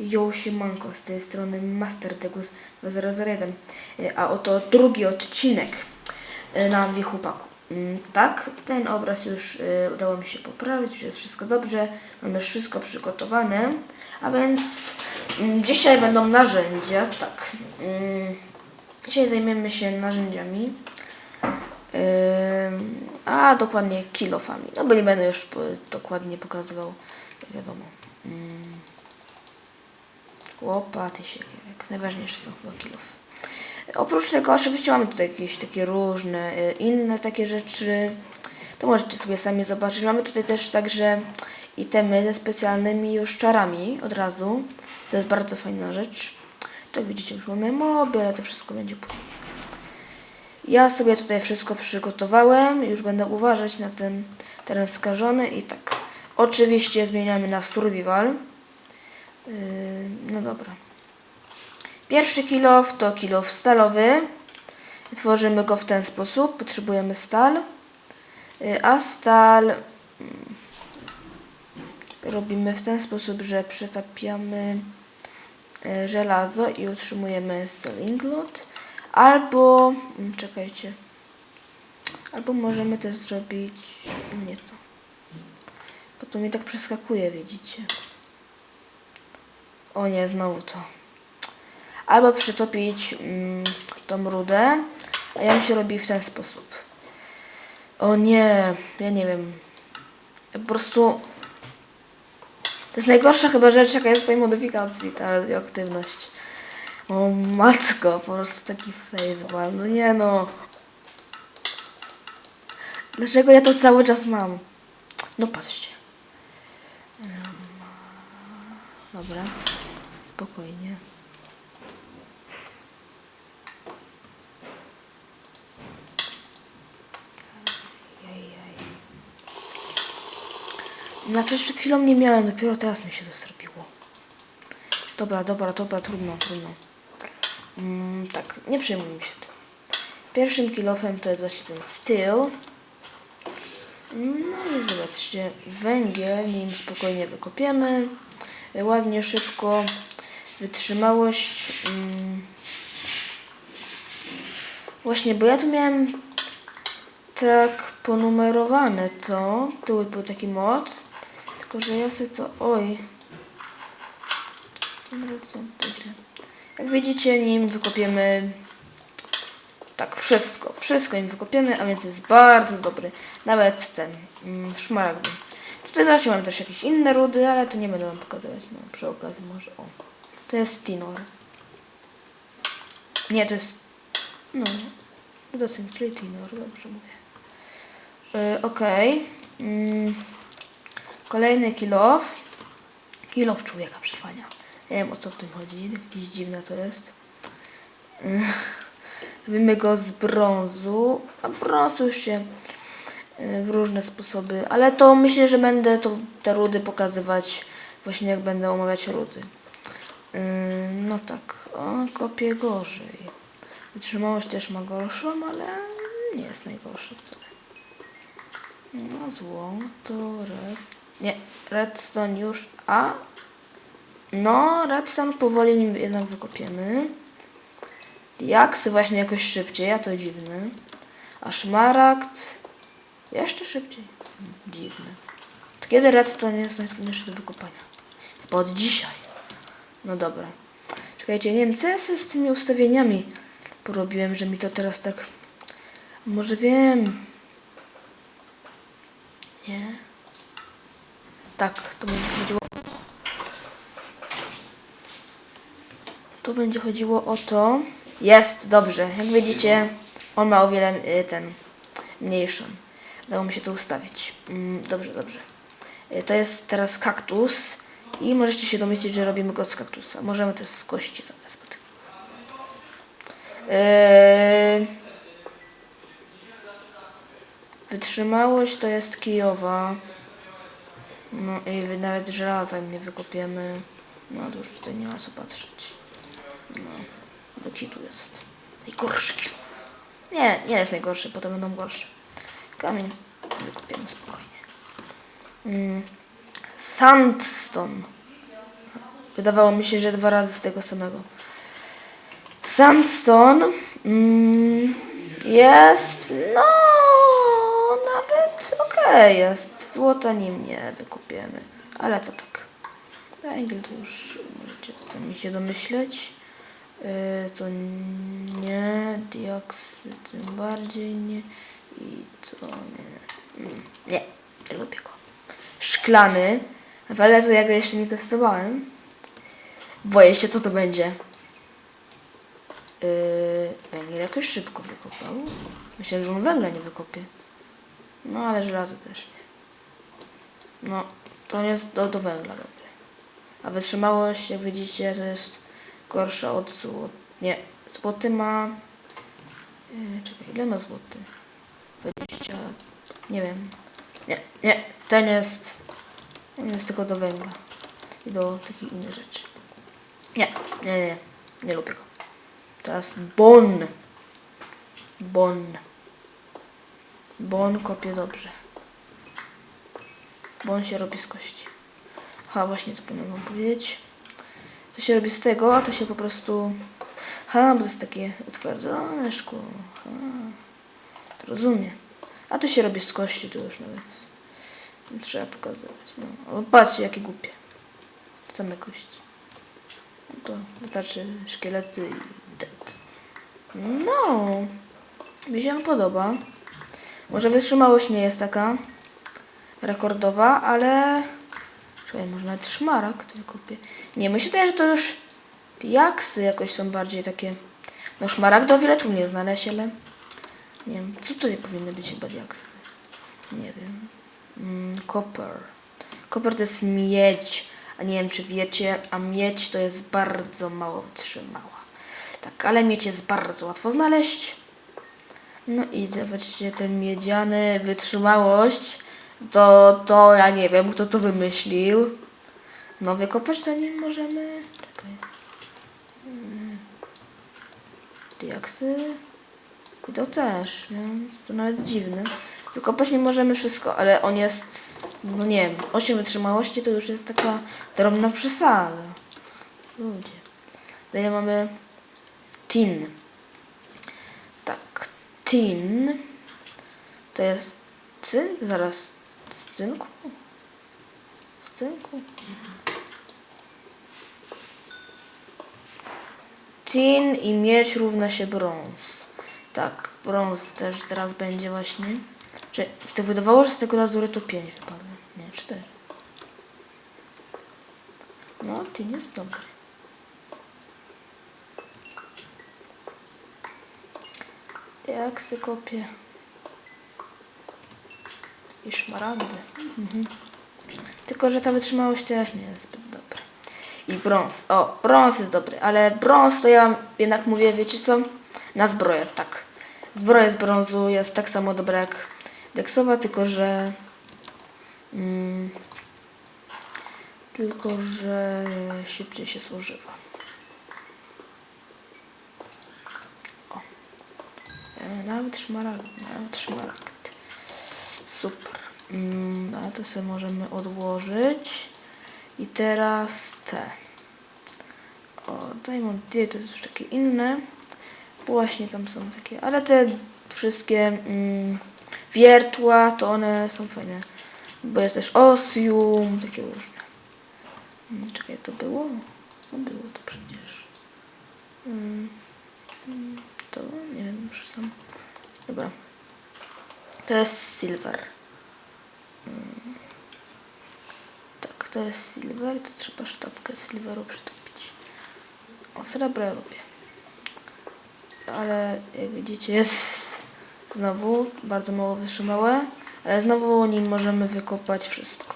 Yo siemanko, z tej strony Master Tegus 001 Y, A oto drugi odcinek y, na Wichupaku Mm, Tak, ten obraz już y, udało mi się poprawić, już jest wszystko dobrze, mamy wszystko przygotowane. A więc mm, dzisiaj będą narzędzia, tak Mm, Dzisiaj zajmiemy się narzędziami. A dokładnie kilofami. No bo nie będę już dokładnie pokazywał, wiadomo. Łopaty, siekierek. Najważniejsze są chyba kilofy. Oprócz tego oczywiście mamy tutaj jakieś takie różne y, inne takie rzeczy. To możecie sobie sami zobaczyć. Mamy tutaj też także itemy ze specjalnymi już czarami od razu. To jest bardzo fajna rzecz. Tak widzicie, już mamy moby, ale to wszystko będzie później. Ja sobie tutaj wszystko przygotowałem. Już będę uważać na ten teren skażony i tak. Oczywiście zmieniamy na survival. Yy, no dobra. Pierwszy kilof to kilof stalowy. Tworzymy go w ten sposób. Potrzebujemy stal. Yy, a stal mm, robimy w ten sposób, że przetapiamy yy, żelazo i utrzymujemy stalinglot. Albo, mm, czekajcie, albo możemy też zrobić nie to. Bo to mi tak przeskakuje, widzicie. O nie, znowu to. Albo przytopić mm, tą rudę, a ją się robi w ten sposób. O nie, ja nie wiem. Ja po prostu... To jest najgorsza chyba rzecz, jaka jest w tej modyfikacji, ta radioaktywność. O matko, po prostu taki faceball. No nie no. Dlaczego ja to cały czas mam? No patrzcie. Dobra. Spokojnie. Znaczy przed chwilą nie miałem, dopiero teraz mi się to zrobiło. Dobra, dobra, dobra, trudno, trudno. Mm, tak, nie przejmujmy się tym. Pierwszym kilofem to jest właśnie ten steel. No i zobaczcie, węgiel, nim spokojnie wykopiemy. Ładnie, szybko. Wytrzymałość. Mm. Właśnie, bo ja tu miałem tak ponumerowane to. Tu był taki moc. Tylko, że ja sobie to... Oj. Jak widzicie, nim wykopiemy tak wszystko, wszystko im wykopiemy, a więc jest bardzo dobry. Nawet ten mm, szmaragdy. Tutaj zawsze mam też jakieś inne rudy, ale to nie będę wam pokazywać. No, przy okazji może o. To jest Tinor. Nie, to jest no, Simply Tinor, dobrze mówię. Yy, Okej. Mm, kolejny kilof. Kilof człowieka przetrwania. Nie wiem o co w tym chodzi, jakieś dziwne to jest. Ech. Robimy go z brązu, a brąz już się y, w różne sposoby, ale to myślę, że będę to, te rudy pokazywać właśnie jak będę omawiać rudy. Yy, No tak, o, kopię gorzej. Wytrzymałość też ma gorszą, ale nie jest najgorsza wcale. No złoto, red... Nie, redstone już, a no, redstone powoli nim jednak wykopiemy. Diaksy właśnie jakoś szybciej, a to dziwne. A szmaragd jeszcze szybciej. Dziwne. To kiedy redstone jest najtrudniejszy do wykopania? Chyba od dzisiaj. No dobra. Czekajcie, nie wiem, co ja z tymi ustawieniami porobiłem, że mi to teraz tak... Może wiem. Nie? Tak, to będzie chodziło Tu będzie chodziło o to. Jest, dobrze. Jak widzicie, on ma o wiele y, ten mniejszą. Udało mi się to ustawić. Mm, dobrze, dobrze. Y, To jest teraz kaktus i możecie się domyślić, że robimy go z kaktusa. Możemy też z kości zamiast patyków. Yy... Wytrzymałość to jest kijowa. No i nawet żelaza nie wykopiemy. No to już tutaj nie ma co patrzeć. No, bo kitu jest najgorszy kilów. Nie, nie jest najgorszy, potem będą gorsze. Kamień wykupiemy spokojnie. Mm. Sandstone. Wydawało mi się, że dwa razy z tego samego. Sandstone mm, jest, no, nawet okej jest. Złota nim nie wykupiemy, ale to tak. Węgiel to już możecie sami się domyśleć. Yy, to nie, dioksyd tym bardziej nie i to nie. Mm, Nie, nie lubię go. Szklany, ale to ja go jeszcze nie testowałem. Boję się, co to będzie. Yy, węgiel jakoś szybko wykopał. Myślałem, że on węgla nie wykopie. No ale żelazo też nie. No, to nie jest do, do węgla dobry. A wytrzymałość, jak widzicie, to jest gorsza od złot. Nie, złoty ma... Yy, czekaj, ile ma złoty? 20... Nie wiem. Nie, nie, ten jest... On jest tylko do węgla. I do takich innych rzeczy. Nie, nie, nie, nie lubię go. Teraz Bon. Bon. Bon kopie dobrze. Bon się robi z kości. Ha, właśnie co powinienem wam powiedzieć. Co się robi z tego, a to się po prostu... Ha, bo to jest takie utwardzone szkło. Ha, to rozumiem. A to się robi z kości, to już nawet nie trzeba pokazywać. No, patrzcie, jakie głupie. Same kości. No to wystarczy szkielety i dead. No, mi się podoba. Może wytrzymałość nie jest taka rekordowa, ale... Czekaj, może nawet szmaragd wykupię. Nie, myślę też, że to już diaksy jakoś są bardziej takie... No szmaragd o wiele trudniej znaleźć, ale... Nie wiem, co tutaj powinny być chyba diaksy? Nie wiem. Mm, copper. Copper to jest miedź. A nie wiem, czy wiecie, a miedź to jest bardzo mało wytrzymała. Tak, ale miedź jest bardzo łatwo znaleźć. No i zobaczcie, ten miedziany wytrzymałość, to, to ja nie wiem, kto to wymyślił. No wykopać to nie możemy. Czekaj. Mm. Diaksy. To też, więc to nawet dziwne. Wykopać nie możemy wszystko, ale on jest, no nie wiem, 8 wytrzymałości to już jest taka drobna przesada. Ludzie. Dalej mamy tin. Tak, tin to jest cynk, zaraz, z cynku? Z cynku? Tin i miedź równa się brąz. Tak, brąz też teraz będzie właśnie. Czy to wydawało, że z tego lazurytu 5 wypadło? Nie, 4. No, tin jest dobry. Jak se kopię. I szmaragdy. Mhm. Tylko, że ta wytrzymałość też nie jest zbyt dobra. I brąz. O, brąz jest dobry, ale brąz to ja jednak mówię, wiecie co? Na zbroję, tak. Zbroja z brązu jest tak samo dobra jak deksowa, tylko że... Mm, tylko, że szybciej się zużywa. O. E, Nawet szmaragd, nawet szmaragd. Super. Mm, a to sobie możemy odłożyć. I teraz te. O, Diamond D to jest już takie inne. Właśnie tam są takie, ale te wszystkie mm, wiertła, to one są fajne. Bo jest też osium, takie różne. Mm, Czekaj, to było? No było to przecież. Mm, mm, to nie wiem, już tam. Dobra. To jest silver. Tak, to jest silver, to trzeba sztabkę silveru przytopić. O, srebro lubię. Ale jak widzicie jest znowu bardzo mało wytrzymałe, ale znowu nim możemy wykopać wszystko.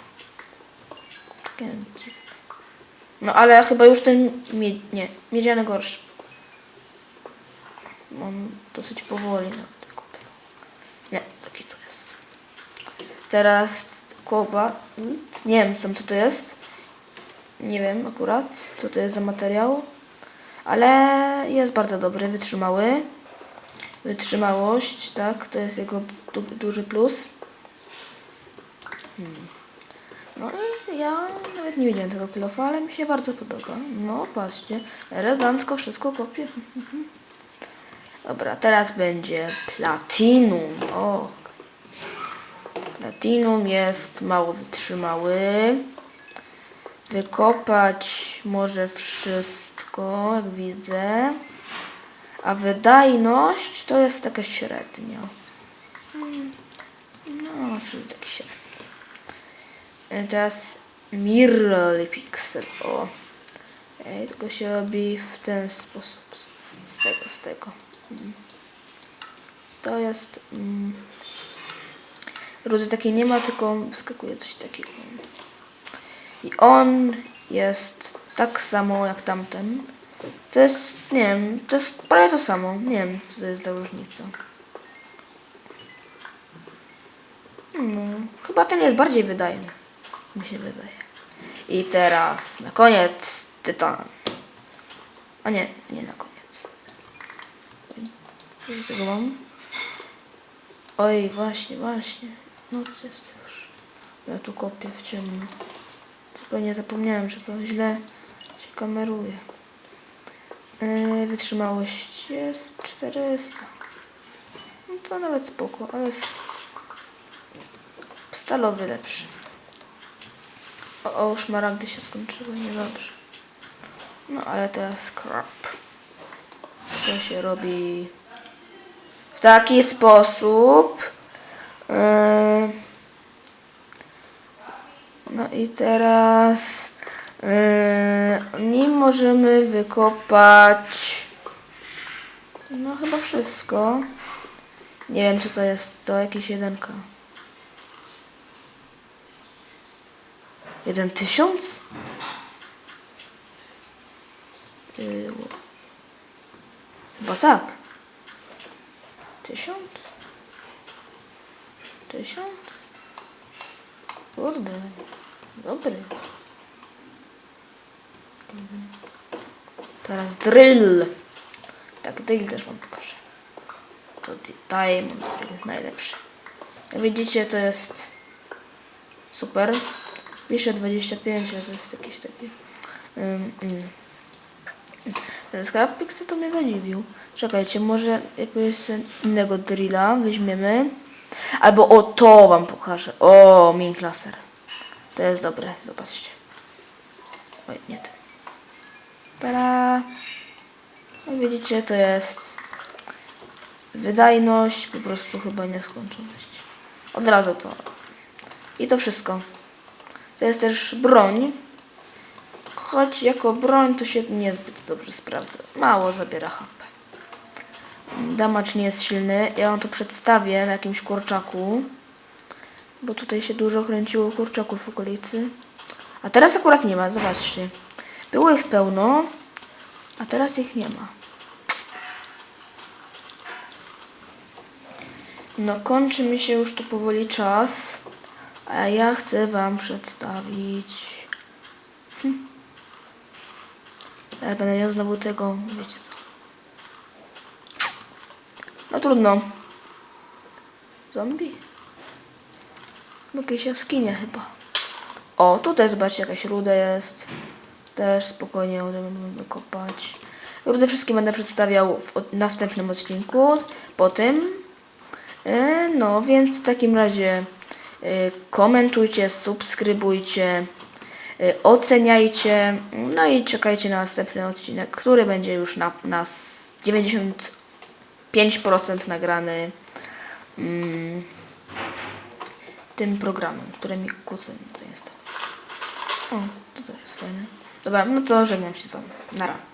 No ale chyba już ten nie, miedziany gorszy. On dosyć powoli na wykopywał. Nie, taki tu jest. Teraz kobalt. Nie wiem sam co to jest. Nie wiem akurat co to jest za materiał. Ale jest bardzo dobry, wytrzymały. Wytrzymałość, tak, to jest jego du duży plus. Hmm. No i ja nawet nie widziałem tego kilofa, ale mi się bardzo podoba. No, patrzcie, elegancko wszystko kopię. Dobra, teraz będzie platinum. O, platinum jest mało wytrzymały. Wykopać może wszystko, jak widzę. A wydajność to jest taka średnia. No, czyli tak średnio. E, Teraz Mirror Pixel. O. Ej, tylko się robi w ten sposób. Z tego, z tego. Mm. To jest... Mm, rudy takiej nie ma, tylko wyskakuje coś takiego. I on jest tak samo jak tamten. To jest, nie wiem, to jest prawie to samo. Nie wiem, co to jest za różnica. No, chyba ten jest bardziej wydajny. Mi się wydaje. I teraz na koniec tytan. A nie, nie na koniec. Ile tego mam? Oj, właśnie, właśnie. Noc jest już. Ja tu kopię w ciemno. Zupełnie zapomniałem, że to źle kameruje. Yy, wytrzymałość jest 400. No to nawet spoko, ale stalowy lepszy. O, o szmaragdy się skończyły, niedobrze. No ale teraz scrap. To się robi w taki sposób. Yy, no i teraz nim możemy wykopać no chyba wszystko. Nie wiem co to jest, to jakieś jedenka. Jeden tysiąc? Chyba tak. Tysiąc? Tysiąc? Kurde. Dobry. Teraz drill. Tak, drill też wam pokażę. To di- diamond drill najlepszy. Jak widzicie to jest super. Pisze 25, ale to jest jakiś taki... Um, mm. Ten skarb Pixel to mnie zadziwił. Czekajcie, może jakiegoś innego drilla weźmiemy. Albo o to wam pokażę. O, Mink Laser. To jest dobre, zobaczcie. Oj, nie ten. Tada! No widzicie, to jest wydajność, po prostu chyba nieskończoność. Od razu to. I to wszystko. To jest też broń. Choć jako broń to się niezbyt dobrze sprawdza. Mało zabiera HP. Damage nie jest silny. Ja wam to przedstawię na jakimś kurczaku. Bo tutaj się dużo kręciło kurczaków w okolicy. A teraz akurat nie ma, zobaczcie. Było ich pełno, a teraz ich nie ma. No, kończy mi się już tu powoli czas, a ja chcę Wam przedstawić. Hm. Ja będę miał znowu tego, wiecie co. No trudno. Zombie? Jakieś jaskinie chyba. O, tutaj zobaczcie jakaś ruda jest. Też spokojnie możemy wykopać. Rudy wszystkie będę przedstawiał w następnym odcinku. Po tym. E, No, więc w takim razie e, komentujcie, subskrybujcie, e, oceniajcie. No i czekajcie na następny odcinek, który będzie już na, na s- 95% nagrany mm, tym programem, który mi kłócę zainstalował. O, tutaj jest fajne. Dobra, no to żegnam się z wami. Nara.